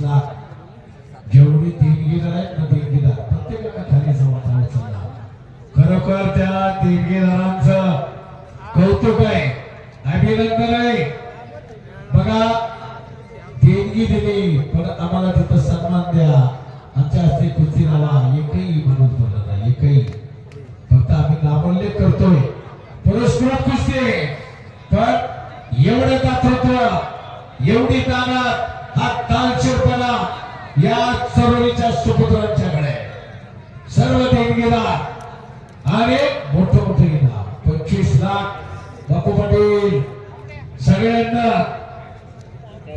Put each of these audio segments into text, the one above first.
लाख जेवढी देणगीदार आहेत ना देणगीदार प्रत्येकाला खाली जमा चालला खरोखर त्या देणगीदारांचं कौतुक आहे अभिनंदन आहे. बघा देणगी दिली पण आम्हाला तिथं सन्मान द्या. आमच्या हस्ते कुस्ती लावा एकही म्हणून बोलत नाही एकही. फक्त आम्ही नामोल्लेख करतोय. पुरस्कृत कुस्ती. पण एवढं दाखवतो एवढी ताकद हा तालशिरपणा या चरोलीच्या सुपुत्रांच्याकडे आहे. सर्व देणगीदार आणि मोठं मोठे इनाम पंचवीस लाख बापू पाटील. सगळ्यांना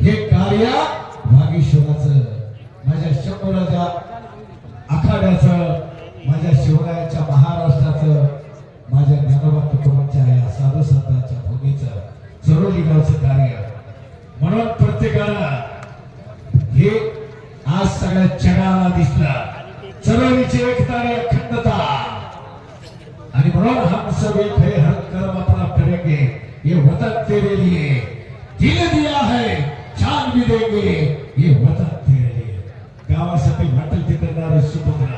हे कार्य वागीश्वराचं माझ्या शंभराच्या आखाड्याचं माझ्या शिवरायाच्या महाराष्ट्राचं माझ्या ज्ञानोबा तुकोबांच्या या साधू संतांच्या भूमीचं चरोली गावचं कार्य. म्हणून प्रत्येकाला हे आज सगळ्या जगाला दिसलं. चरोलीची एकता आणि अखंडता. आणि म्हणून हम सब एक है हर कर्म अपना करेंगे ये वतन तेरे लिए दिल दिया है जान भी देंगे. ये वतन तेरे लिए गावासाठी वाटल ते करणारे सुपुत्र.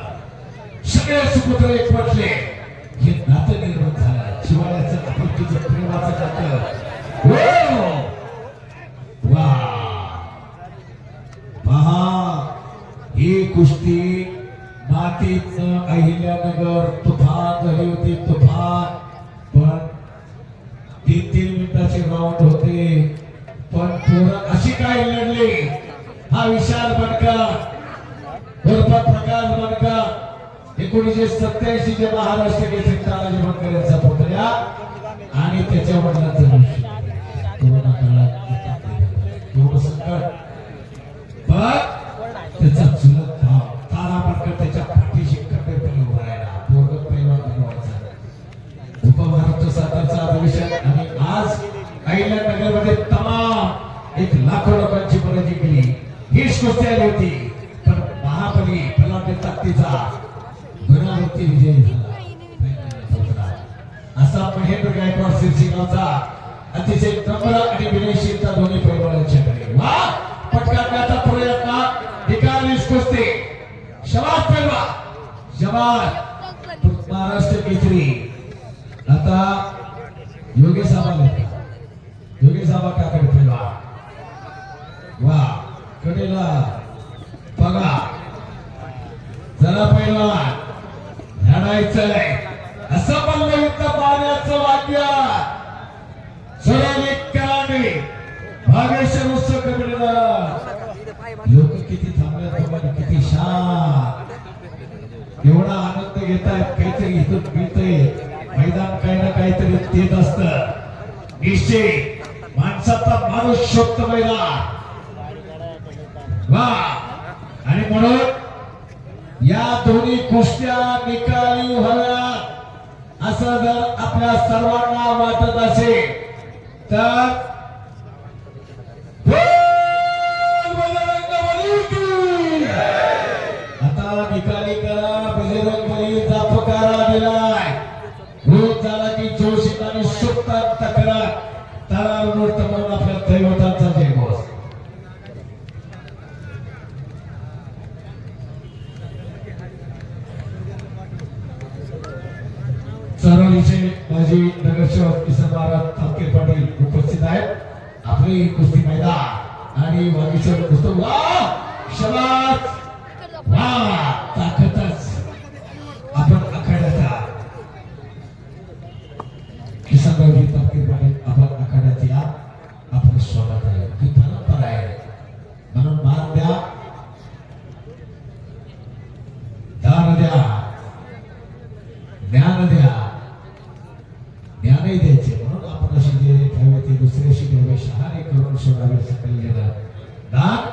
सगळे सुपुत्र एक म्हटले हे नातं निर्माण झालं शिवाळ्याचं आपण तुझं प्रेमाचं नातं हो! वा पहा ही कुस्ती मातीत अहिल्यानगर तुफान झाली होती तुफान पण तीन तीन मिनिटाचे होते पण पोरं अशी काय लढली? हा विशाल बनका उर्फ प्रकाश बनका एकोणीशे सत्याऐंशी चे महाराष्ट्र केसरी तानाजी बनकर यांचा पुतळ्या आणि त्याच्या वडिलांचं दृश्य कोरोना काळात एवढं संकट. पण त्याचा चुलत भाव तारा बनकर त्याच्या पाठीशी उभा राहिला. पोरग पैलवान बनवायचा उपमहाराष्ट्र आणि आज अहिल्यानगरमध्ये तमाम एक लाखो लोकांची मदत केली हीच आली होती पण महाबली फलाटे ताकदीचा गुणावरती विजय झाला. असा महेंद्र गायकवाड सिरसिंगाचा अतिशय नम्र आणि विनयशीलता दोन्ही पैलवानांच्याकडे वा! पटकारण्याचा प्रयत्न निकालीच कुस्ती. शबाद पेलवा. शबाद महाराष्ट्र केसरी. आता योगेश आबा योगेश आबा काकडे पेलवा. वा! कडेला बघा. जरा पहिला. लढायचंय असं म्हणलं युद्ध पाण्याचं वाक्य सरोली कराने भागेश्वर उत्सव कमिटीला. लोक किती थांबले थांबले किती शांत. एवढा आनंद घेत आहेत काहीतरी इथून मिळतंय. मैदान काही ना काहीतरी देत असत. निश्चय. माणसाचा माणूस शोधतो मैदान वा. आणि म्हणून या दोन्ही कुस्त्या निकाली व्हाव्या असं जर आपल्या सर्वांना वाटत असेल तर चरवलीचे माजी नगरसेवक किसन महाराज तापके पाटील उपस्थित आहेत. आपले कुस्ती मैदान आणि वागेश्वर कुस्ती वा वा ताकदच आपण आखाड्याचा किसनरावजी तापके पाटील आपण आखाड्यात या आपलं स्वागत आहे ही परंपरा आहे म्हणून मान द्या दान द्या ज्ञान द्या ज्ञानही द्यायचे म्हणून आपण अशी जे ठेवे ते दुसऱ्याशी ठेवे शहाणे करून सोडावे सकलेलं दान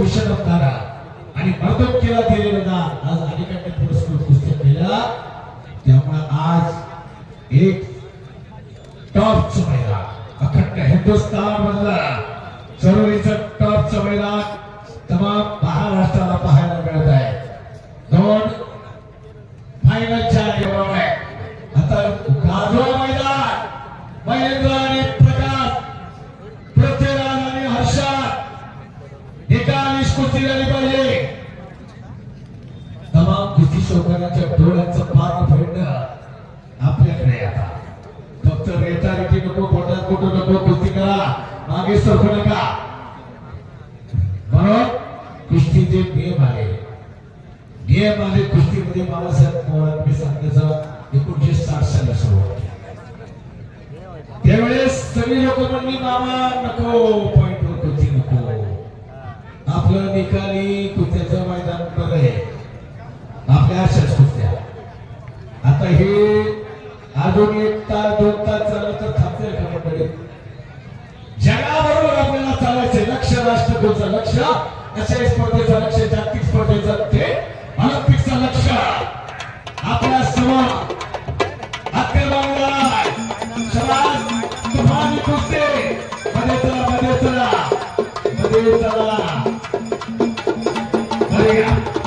हस्तश भूषण तारा आणि मर्दोक्याला दिलेलं दान आज अनेकांनी पुरस्कृत पुस्तक केलं त्यामुळे आज एक टॉपचं मैदान अखंड हिंदुस्थान मधला चळवळीचं टॉपचं मैदान तमाम महाराष्ट्राला पाहायला मिळत आहे दोन फायनलच्या निवडून आहे आता गाजवा मैदान महेंद्र आणि प्रकाश पृथ्वीराज आणि हर्षद एका कुस्ती झाली पाहिजे तमाम कुस्ती शौकांच्या डोळ्यांचं पाणी फेडणं आपल्याकडे आता. फक्त रेटारेटी नको पोटात कुठं नको कृती करा. मागे सरकू नका. म्हणून कुस्तीचे नियम आले. नियम आले कुस्तीमध्ये बाबासाहेब पवारांनी सांगितलं एकोणीशे साठ साली सुरुवात त्यावेळेस सगळी लोक म्हणली मामा नको पॉइंटवर कुस्ती नको. आपलं निकाली कुत्याचं मैदान बरं आहे आपल्या अशाच कुस्त्या आता हे अजून एक तास दोन तास चाललं तर थांबते का मंडळी? जगाबरोबर आपल्याला चालायचे लक्ष राष्ट्रकुलचं लक्ष अशा स्पर्धेचं लक्ष जागतिक स्पर्धेचं ते ऑलिम्पिकचं लक्ष. आपल्यासमोर Yeah.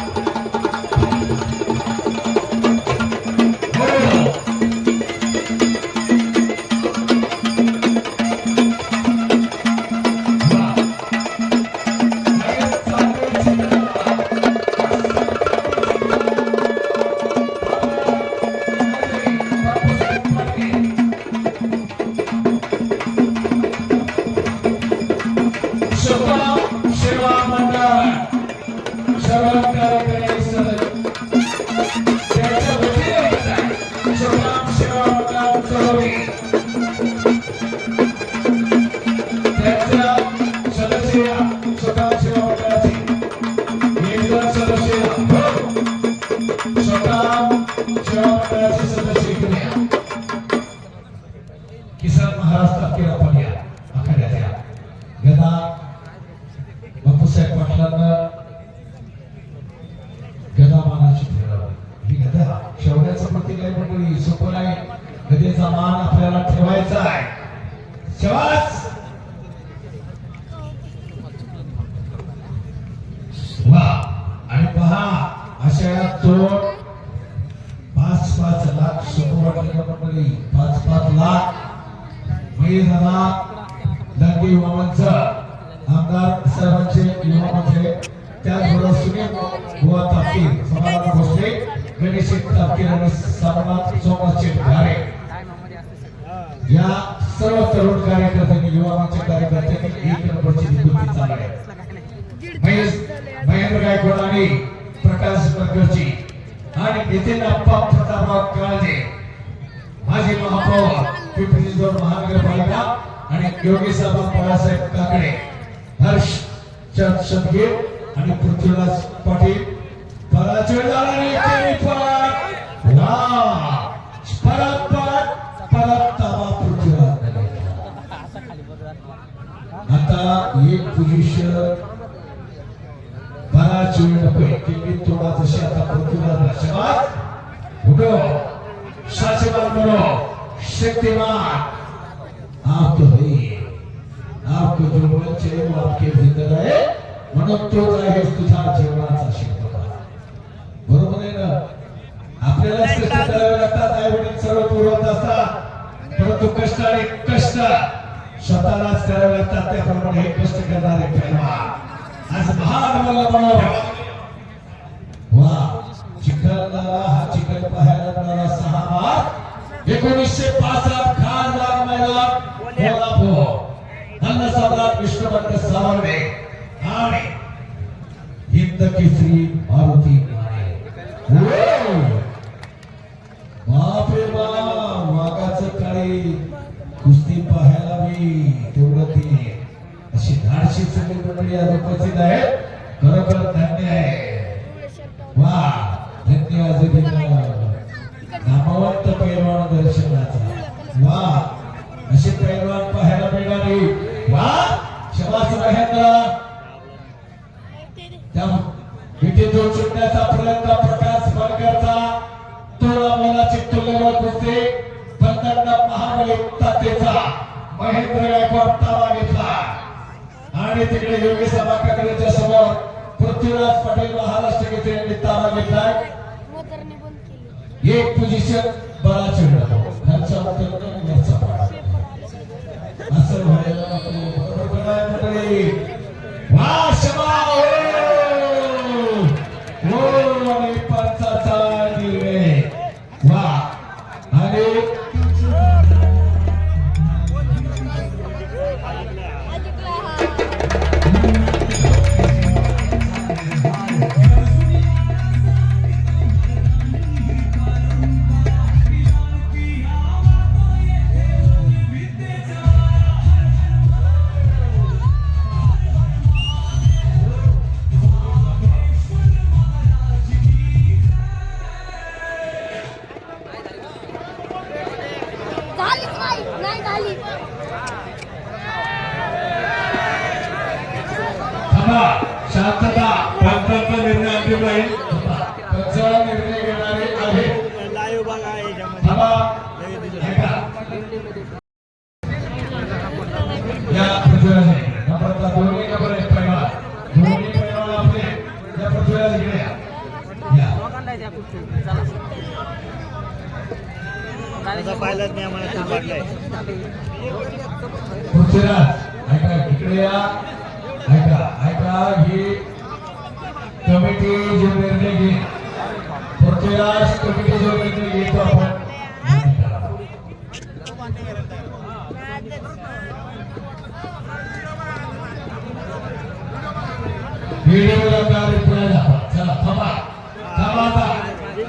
महिला लंगे युवांचं आमदार साहेबांचे युवा म्हणजे त्याचबरोबर सुनील गोवा तापकीर समाधान भोसले गणेश तापकीर आणि सामनाथ सोमनाथ ढारे या सर्व तरुण कार्यकर्त्यांनी युवा मंच कार्यकर्त्यांनी एक नंबरची निवृत्ती चालू आहे महेंद्र गायकवाड आणि प्रकाश बर्गरची आणि नितीन अप्पा प्रतापराव काळजे माझे महापौर पिंपरी चिंचवड महानगरपालिका आणि योगी बाबा बाळासाहेब काकडे हर्ष चंद शतगीर आणि पृथ्वीराज पाटील. पराजय आणि परत परत परत ताबा पृथ्वीराज. आता एक पोझिशन बराच वेळ नको थोडा जशी आता पृथ्वीराज शक्तिमान। आप तो है। आपको जो मन चाहिए वो आपके भीतर है म्हणून तो आहे तुझा जीवनाचा शिल्पकार। बरोबर आहे ना? आपल्याला कष्ट करावे लागतात आई वडील सर्व पुरवत असतात. परंतु कष्ट आणि कष्ट स्वतःलाच करावे लागतात त्याप्रमाणे हे कष्ट करणारे पैलवान. आज महान मला बनव वा चिखलदरा हा चिखल पाहायला मिळाला एकोणीसशे पासष्ट खासदार महिला कोल्हापूर. अन्न सम्राट विष्णुभक्त सावरणे आणि हिंद केसरी मारुती बापरे बाप वाघाचं काळी कुस्ती पाहायला मी तेवढं ती अशी धाडशी सगळी मंडळी आज उपस्थित आहे खरोखर धन्य आहे वा धन्यवाद दिला नामवंत पैलवान दर्शनाचा वा. असे पैलवान पाहायला मिळणारे. वा. शबास महेंद्र. त्या विखे जो सुटण्याचा प्रयत्न प्रकाश बनकरचा तोळा मोलाची तुल्यवर दिसते बंधन महाबली महेंद्र गायकवाड ताबा घेतला. आणि तिकडे योगी सभा काकडेच्या समोर पृथ्वीराज पटेल महाराष्ट्र गीते यांनी ताबा घेतलाय. केली एक पोझिशन बराच वेळ नको इकडे पाहिलंच नाही आम्हाला खूप वाटलंय ऐका इकडे या ऐका ऐका ही कमिटी जो निर्णय घेईल पृथ्वीराज कमिटी जो निर्णय घेतो आपण व्हिडिओ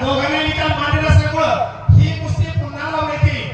दोघांनी निकाल मांडण्यास ही कुस्ती पुन्हा लावण्यात येईल.